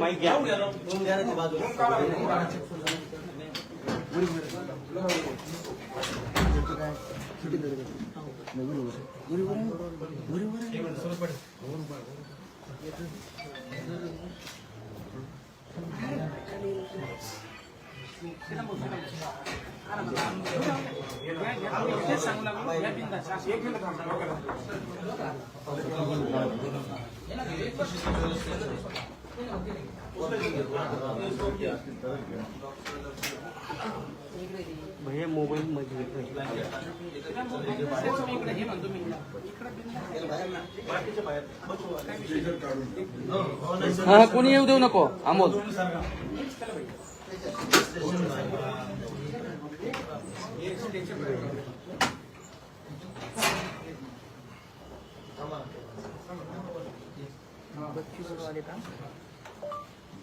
माहिती सांगू भैया मोबाईल मध्ये हा कोणी येऊ देऊ नको? अमोल. मध्ये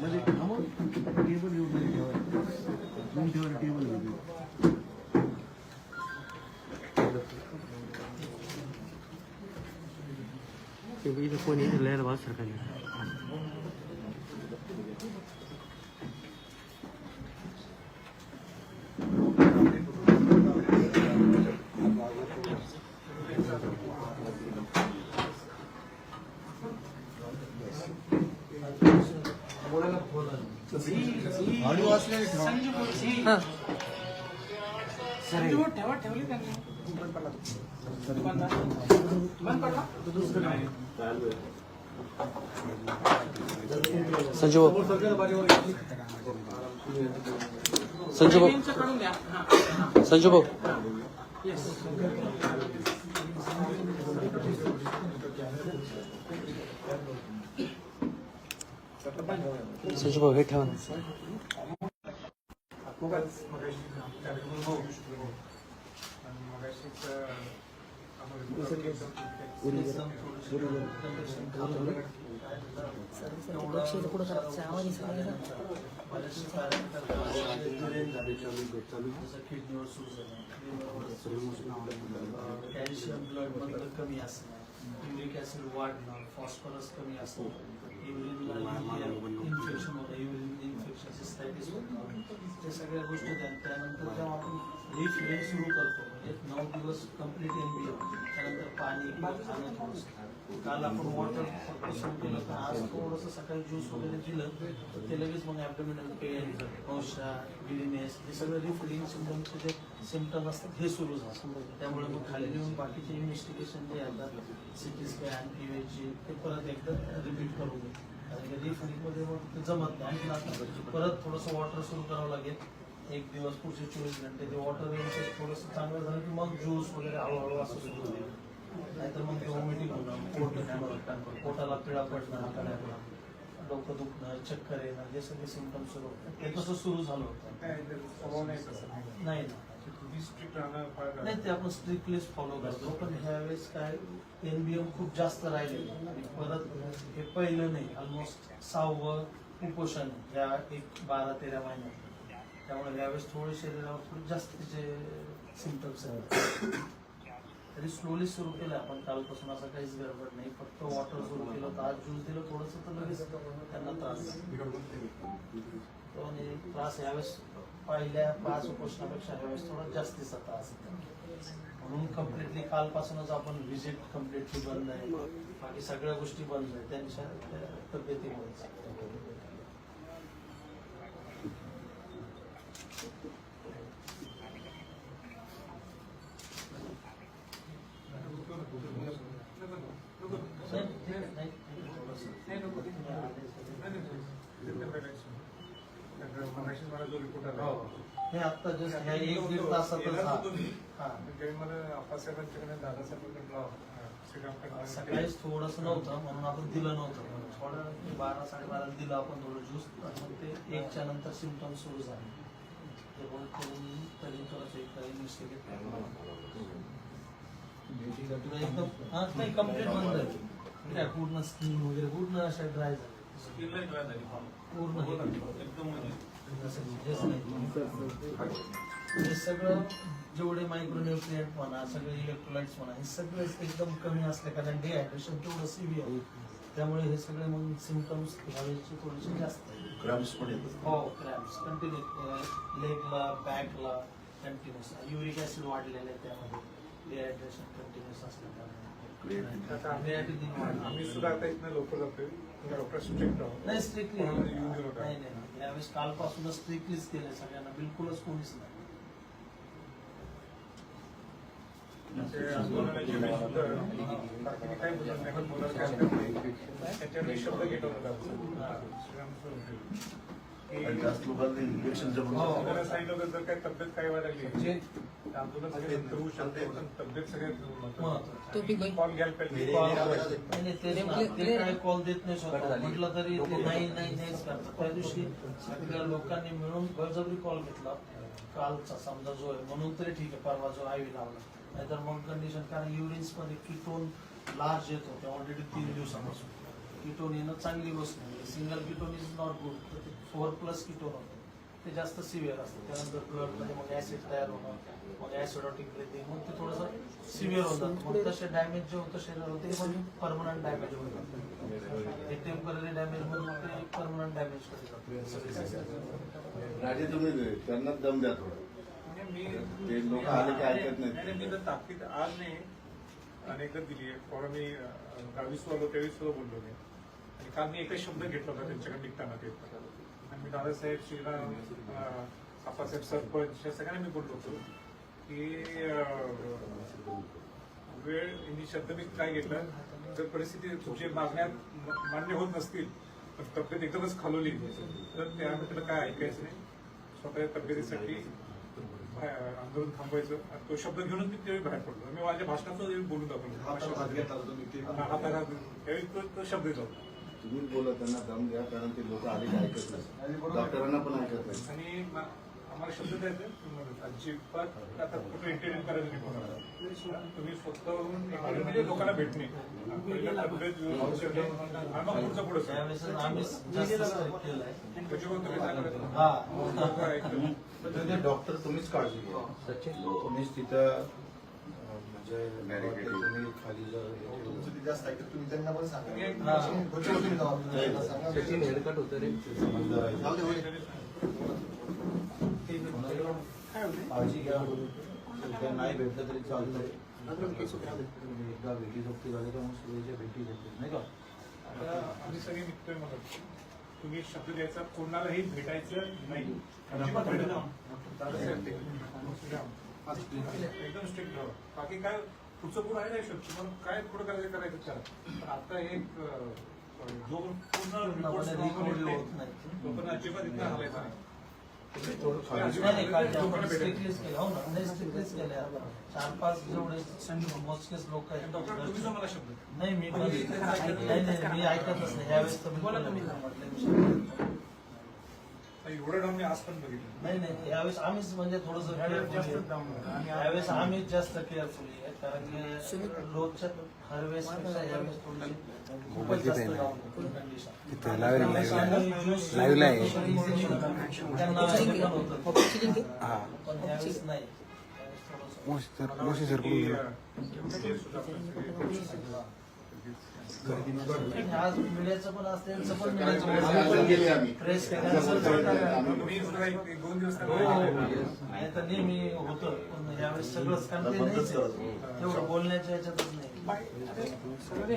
ते मग मध्ये टेबल येऊन मध्ये ठेवा तुम्ही ठेवा टेबल येऊ इथं कोणी लहर भाव सरकारने ऑडिओ ठेवा संजू भाऊ संजू भाऊ संजू भाऊ संजू भाऊ हे ठेवा कॅल्शियम ब्लड कमी असणं युरिक ऍसिड वाढणं फॉस्फरस कमी असणं त्या इन्फेक्शन होतं युरिन इन्फेक्शन सिस्टायटिस होतं सगळ्या गोष्टी त्या त्यानंतर जेव्हा आपण रिफिलिंग सुरू करतो एक नऊ दिवस कंप्लीट एन बी त्यानंतर पाणी खाणं थोडंसं काल आपण वॉटर फक्त सुरू केलं. तर आज थोडंसं सकाळी ज्यूस वगैरे दिलं. तर ते लगेच मग ॲबडोमिनल पेन औषा गिडीनेस हे सगळं रिफिलिंग सिम्टमचे जे सिम्टम असतात हे सुरू झालं. त्यामुळे मग खाली येऊन बाकीचे इन्व्हेस्टिगेशन जे आता सी टी स्कॅन पीवेची ते परत एकदा रिपीट करू नये कारण की रिफिलिंगमध्ये मग जमत नाही. परत थोडंसं वॉटर सुरू करावं लागेल. एक दिवस पुढचे चोवीस घंटे ते वॉटर रेंज थोडंसं चांगलं झालं की मग ज्यूस वगैरे हळूहळू असं सुरू होईल. नाहीतर मग व्हॉमिटिंग होणं पोट दुखणं, पोटाला पिळा पडणं आतड्याला डोकं दुखणं चक्कर येणं हे सगळे सिमटम सुरू होतात. ते तसं सुरू झालं होतं. नाही ना नाही ते आपण स्ट्रिक्टलीच फॉलो करतो. पण ह्यावेळेस काय एनबीएम खूप जास्त राहिले आणि परत हे पहिलं नाही ऑलमोस्ट सहावं कुपोषण ह्या एक बारा तेरा महिन्यात. त्यामुळे यावेळेस थोडे शरीरावर थोडे जास्तीचे सिमटम्स आहेत तरी स्लोली सुरू केलं आपण. कालपासून असं काहीच गडबड नाही. फक्त वॉटर सुरू केलं तर आज ज्यूस दिलं थोडंसं तर लगेच त्यांना त्रास तो आणि त्रास यावेळेस पहिल्या पाच उपोषणापेक्षा यावेळेस थोडा जास्तीचा त्रास म्हणून कम्प्लिटली कालपासूनच आपण व्हिजिट कम्प्लिटली बंद आहे. बाकी सगळ्या गोष्टी बंद आहेत. त्यांच्या त्या तब्येतीमुळे नाही, हे जस्ट ह्या एक दीड तासातच हा. सकाळीच थोडस नव्हतं म्हणून आपण दिलं नव्हतं. थोडं बारा साडेबारा दिलं आपण थोडं ज्यूस मग ते एकच्या नंतर सिमटम सुरू झाले. करून एकदम बंद काय पूर्ण स्किन वगैरे पूर्ण अशा ड्राय झाले पूर्ण हे हे सगळं जेवढे मायक्रोन्युट्रिएंट म्हणा सगळे इलेक्ट्रोलाइट्स म्हणा हे सगळे एकदम कमी असले कारण डिहायड्रेशन तेवढं सिव्हिअर त्यामुळे हे सगळे मग सिमटम्स ह्यावेळेचे थोडेसे जास्त आहे क्रॅम्स पण येतात. हो क्रॅम्स कंटिन्यू लेगला बॅकला कंटिन्युअस युरिक ऍसिड वाढलेलं आहे त्यामध्ये. डिहायड्रेशन कंटिन्युअस असल्या आता आम्ही सुद्धा आता इथनं लवकर जातोय डॉक्टर स्ट्रिक्ट आहोत. नाही स्ट्रिक्टली नाही. नाही. यावेळेस कालपासूनच स्ट्रिक्टलीच केलंय सगळ्यांना. बिलकुलच कोणीच नाही. जास्त लोकांना इन्फेक्शन जमून हो. आपल्याला सांगितलं होतं जर काय तब्येत काय व्हायला लागली ते आंदोलन सगळं नंतर होऊ शकते पण तब्येत सगळ्यात महत्त्वाची. महत्वाचं कॉल घ्यायला पाहिजे कॉल नाही नाही, तेच ना. ते काय कॉल देत नाही स्वतः म्हटलं तरी ते नाही नाही नाहीच करतात त्या दिवशी सगळ्या लोकांनी मिळून बळजबरी कॉल घेतला कालचा समजा जो आहे म्हणून तरी ठीक आहे परवा जो आयवी लावला नाहीतर मग कंडिशन कारण युरिन्समध्ये किटोन लार्ज येतो ते ऑलरेडी तीन दिवसापासून. किटोन येणं चांगली गोष्ट नाही single ketone is not good four plus ketone होतं. ते जास्त सिव्हिअर असतं. त्यानंतर ब्लडमध्ये मग ऍसिड तयार होणं मग ऍसिडॉटिक ब्रिथिंग मग ते थोडंसं सिव्हिअर होत. मग तसे डॅमेज जे होतं शरीरावर ते पण परमनंट डॅमेज होत जातं. ते टेंपररी डॅमेज मधून ते परमनंट डॅमेज करत जातं. राजे तुम्ही त्यांना दम द्या थोडा. म्हणजे मी ते लोक आले की ऐकत नाहीत. नाही, मी तर ताकीद आज नाही अनेकदा दिली आहे. परवा मी गावीस आलो त्यावेळी सुद्धा बोललो मी. आणि काल मी एकच शब्द घेतला होता त्यांच्याकडे निघताना ते. आणि मी दादासाहेब श्रीराम अं, आप्पासाहेब सरपंच या सगळ्यांना मी बोललो होतो की अं, वेळ यांनी शब्द मी काय घेतला? जर परिस्थिती तुमच्या मागण्या म- मान्य होत नसतील तर तब्येत एकदमच खालवली तर त्यानंतर काय ऐकायचं नाही? स्वतःच्या तब्येतीसाठी आंदोलन थांबवायचं. आणि तो शब्द घेऊनच मी त्यावेळी बाहेर पडलो. मी माझ्या भाषणात बोलून दाखवलं. हा, हातात हात घेऊन. त्यावेळी तो तो शब्द येतो तुम्ही बोला त्यांना दम द्या कारण ते लोक आले ऐकत नाही. डॉक्टरांना पण ऐकत नाही. आणि आम्हाला शब्द द्यायचा अजिबात आता कुठं इंटरव्ह्यू करायचं नाही कोणाला. तुम्ही स्वतःहून interview म्हणजे लोकांना भेटणे पुढचं पुढं त्याच्यावर तुम्ही सांगा. हा. तर ते डॉक्टर तुम्हीच काळजी घ्या. तुम्हीच तिथं म्हणजे तुम्ही खाली जर हे. जास्त ऐकत तुम्ही त्यांना पण सांगा. तुम्ही एक- हा. तुम्ही. त्यांना. सचिन हेडकट होतं रे. आहे. काळजी घ्या. नाही भेटलं तरी चालतंय. तुम्ही एकदा भेटी सोबती झाली तर मग भेटी घेतली नाही का? आम्ही सगळे निघतोय म्हणत तुम्ही शब्द द्यायचा कोणालाही भेटायचं नाही. एकदम स्ट्रिक्ट राहा. बाकी काय पुढचं पुढं आहे नाही शकतो. पण काय पुढं करायचं करायचं करा. पण आता एक जो पूर्ण पण अजिबात इथं हलायचा नाही. चार पाच जेवढे मोजकेच लोक आहेत. नाही मी पण नाही नाही मी ऐकतच नाही. यावेळेस एवढं डाऊन मी आज पण बघितलं. नाही नाही यावेळेस आम्हीच म्हणजे थोडस यावेळेस आम्हीच जास्त केअरफुली कारण की रोजच्या हर वेळेस पेक्षा यावेळेस थोडीशी खूपच जास्त down condition. तिथे लावेल त्यावेळेस आम्ही juice लाईव्हला आहे. त्यांना हे पण होतं. हा. पण यावेळेस नाही. यावेळेस थोडंसं- मोशी सर मोशी सर की, कडून आज मीडियाचं पण असते पण प्रेस मी तर नेहमी होतं पण यावेळेस सगळंच काम ते नाहीच आहे. तेवढं बोलण्याच्या याच्यातच नाही सर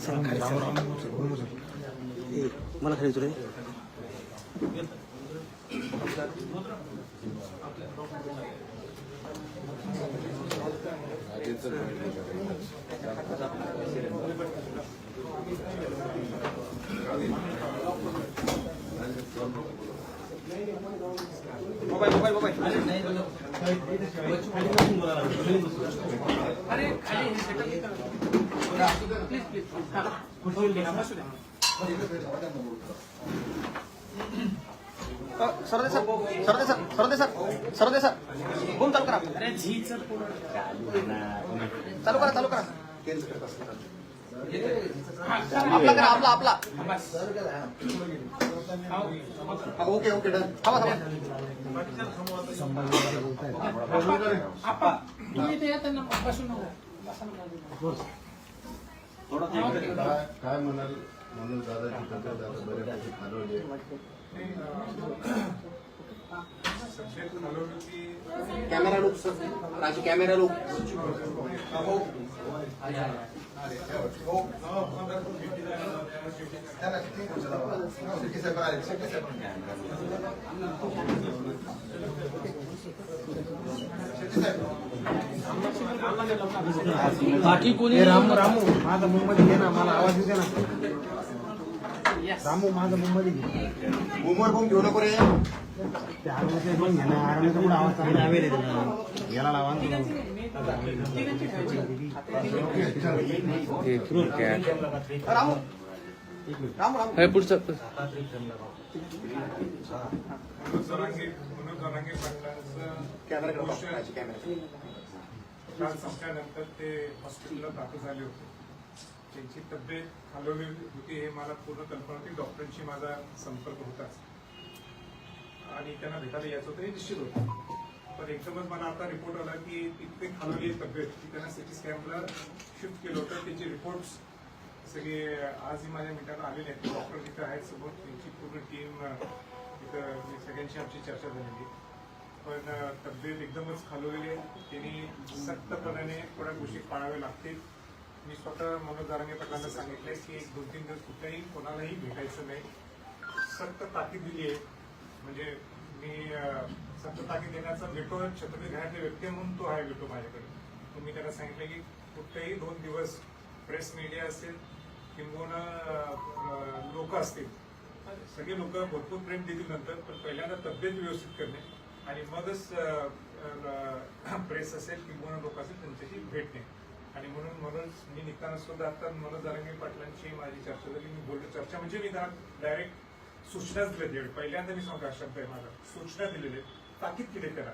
सर इथं बाईट राजू शेट्टी सर सरदे सर सरदे सर सरदे सर सरदे सर फोन चालू करा चालू करा. चालू करा आपला करा आपला आपला. Okay okay done. थांबा थांबा. काय काय म्हणाल म्हणून तब्येत आता बऱ्यापैकी खालवली. Camera look sir Raju camera look बाकी कोणी रामू रामू माझा मुंबई घे ना मला आवाज येते ना. रामू माझा मुंबई मुंबईवर पण घेऊ नको रे? याला लावा रामू रामू रामू. पुढचं. कॅमेरा संपल्यानंतर ते हॉस्पिटलला दाखल झाले होते. त्यांची तब्येत खालवली होती हे मला पूर्ण कल्पना होती. डॉक्टरांशी माझा संपर्क होताच. आणि त्यांना भेटायला यायचं होतं हे निश्चित होतं. पण एकदमच मला आता रिपोर्ट आला की तिथे खालवली आहे तब्येत की त्यांना सिटी स्कॅनला शिफ्ट केलं होतं. त्याचे रिपोर्ट्स सगळे आजही माझ्या मिटाला आलेले आहेत. डॉक्टर तिथं आहेत समोर. त्यांची पूर्ण टीम तिथं म्हणजे सगळ्यांशी आमची चर्चा झालेली. पण तब्येत एकदमच खालवलेली आहे. त्यांनी सक्तपणाने थोड्या गोष्टी पाळाव्या लागतील. मी स्वतः मनोज दारंगे पाटलांना सांगितलंय की एक दोन तीन दिवस कुठल्याही कोणालाही भेटायचं नाही. सक्त ताकीद दिली आहे. म्हणजे मी सक्त ताकीद देण्याचा भेटो छत्रपती घरातले व्यक्ती म्हणून तो आहे भेटो माझ्याकडे. तर मी सांगितलं की कुठलेही दोन दिवस प्रेस मीडिया असेल किंबहुना लोक असतील. सगळे लोक भरपूर प्रेम देतील नंतर पण पहिल्यांदा तब्येत व्यवस्थित करणे आणि मगच प्रेस असेल किंबहुना लोक असेल त्यांच्याशी भेटणे. आणि म्हणून म्हणून मी निघताना सुद्धा आता मनोज दारंगे पाटलांची माझी चर्चा झाली. मी बोललो चर्चा म्हणजे मी त्यांना डायरेक्ट सूचनाच दिल्या पहिल्यांदा मी सांगा शब्द आहे माझा सूचना दिलेले ताकीद केली करा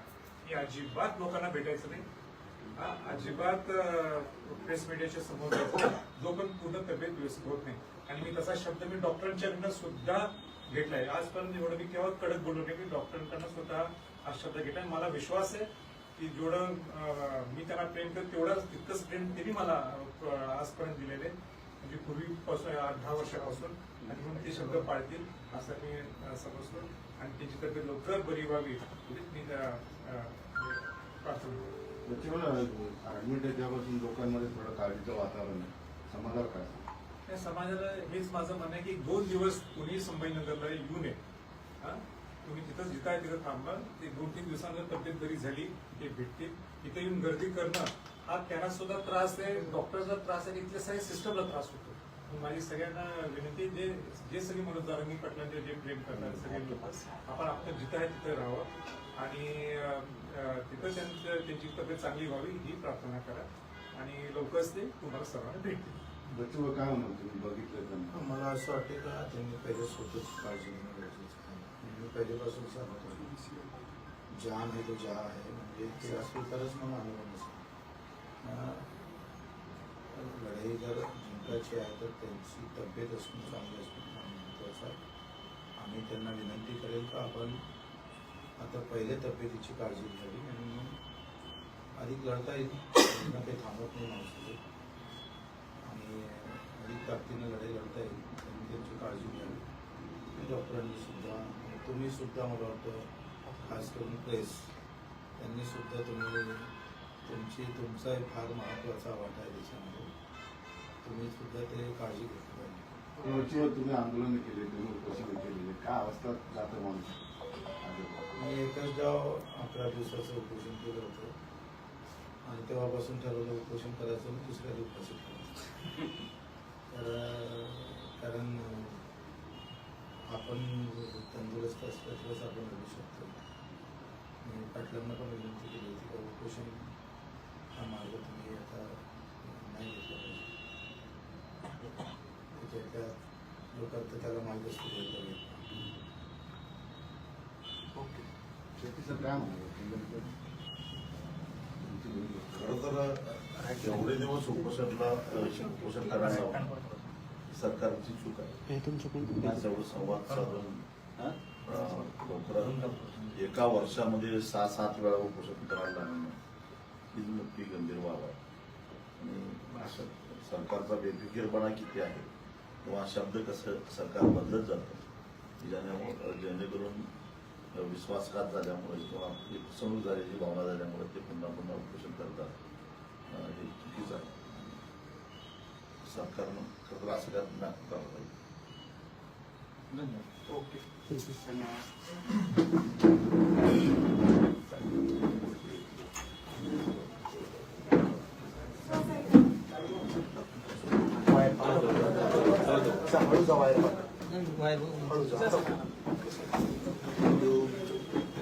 की अजिबात लोकांना भेटायचं नाही. हा, अजिबात प्रेस मीडियाच्या समोर जो पण पूर्ण तब्येत व्यवस्थित होत नाही. आणि मी तसा शब्द मी डॉक्टरांच्याकडनं सुद्धा घेतलाय. आजपर्यंत एवढं मी केव्हा कडक बोललो नाही की डॉक्टरांकडनं स्वतः हा शब्द घेतलाय. मला विश्वास आहे की जेवढं मी त्यांना प्रेम करतो तेवढंच तितकंच प्रेम त्यांनी मला आजपर्यंत दिलेले. म्हणजे पूर्वीपासून आठ दहा वर्षापासून. आणि म्हणून ते शब्द पाळतील असं मी समजतो. आणि त्यांची तब्येत लवकर बरी व्हावी एवढीच मी प्रार्थना त्यापासून लोकांमध्ये थोडं काळजीचं वातावरण आहे. समाजाला काय समाजाला हेच माझं म्हणणं आहे की दोन दिवस कुणी संभाजीनगरला येऊ नये? तुम्ही जिथं जिथं आहे तिथं थांबा. ते दोन तीन दिवसांनंतर तब्येत बरी झाली ते भेटतील. इथं येऊन गर्दी करणं हा त्यांना सुद्धा त्रास आहे डॉक्टरचा त्रास आहे इथल्या सगळ्या सिस्टमला त्रास होतो. माझी सगळ्यांना विनंती आहे, जे जे सगळे दारंगी पाटलांचे जे प्रेम करणार सगळे लोक आपण आपलं जिथं आहे तिथं राहावं. आणि तिथं त्यांचं त्यांची तब्येत चांगली व्हावी ही प्रार्थना करा. आणि लवकरच ते तुम्हाला सर्वांना भेटतील. बच्चू काय तुम्ही? बघितलं मला असं वाटतं का त्यांनी पहिले स्वतःच काळजी पहिल्यापासून सांगत जान आहे तो जा आहे. म्हणजे ते असेल म्हणून मग अनुभव लढाई जर जिंकायची आहे तर त्यांची तब्येत असणं चांगली असणं फार महत्त्वाचं आहे. आम्ही त्यांना विनंती करेल का आपण आता पहिले तब्येतीची काळजी घ्यावी आणि मग अधिक लढता येईल. त्यांना काही थांबत नाही माणसाचे. आणि अधिक ताकदीनं लढाई लढता येईल. त्यांनी त्यांची काळजी घ्यावी. डॉक्टरांनी सुद्धा तुम्ही सुद्धा मला वाटतं खास करून प्रेस त्यांनी सुद्धा तुम्ही तुमची तुमचा एक फार महत्त्वाचा वाटा आहे त्याच्यामध्ये. तुम्ही सुद्धा ते काळजी घेतली पाहिजे. तुम्ही आंदोलन केले तुम्ही उपोषण केलेले? काय अवस्था जातं माणूस? मी एकच गाव अकरा दिवसाचं उपोषण केलं होतं. आणि तेव्हापासून ठरवलं उपोषण करायचं दुसऱ्या दिवसाचं करायचं तर कारण आपण तंदुरुस्त असल्यास आपण लढू शकतो. मी पाटलांना पण विनंती केली होती का उपोषण हा मार्ग तुम्ही आता नाही घेतला पाहिजे. त्याच्या त्या लोकांत त्याला मार्ग सुरू पाहिजे शेतीचं काय म्हणाल खरं तर एवढे दिवस उपोषणला उपोषण करण्याचं सरकारची चूक आहे. त्याच्यावर संवाद साधून लवकरात एका वर्षामध्ये सहा सात वेळा उपोषण करायला लागणं हीच मोठी गंभीर बाब आहे. आणि सरकारचा बेफिकीरपणा किती आहे किंवा शब्द कसं सरकार बदलत जातं. ज्याने जेणेकरून विश्वासघात झाल्यामुळे किंवा फसवणूक झाल्याची भावना झाल्यामुळे ते पुन्हा पुन्हा उपोषण करतात. हे चुकीचं आहे. सरकारनं खरं तर असं काय नाही करायला पाहिजे हळू जा बाहेर. हळू जा.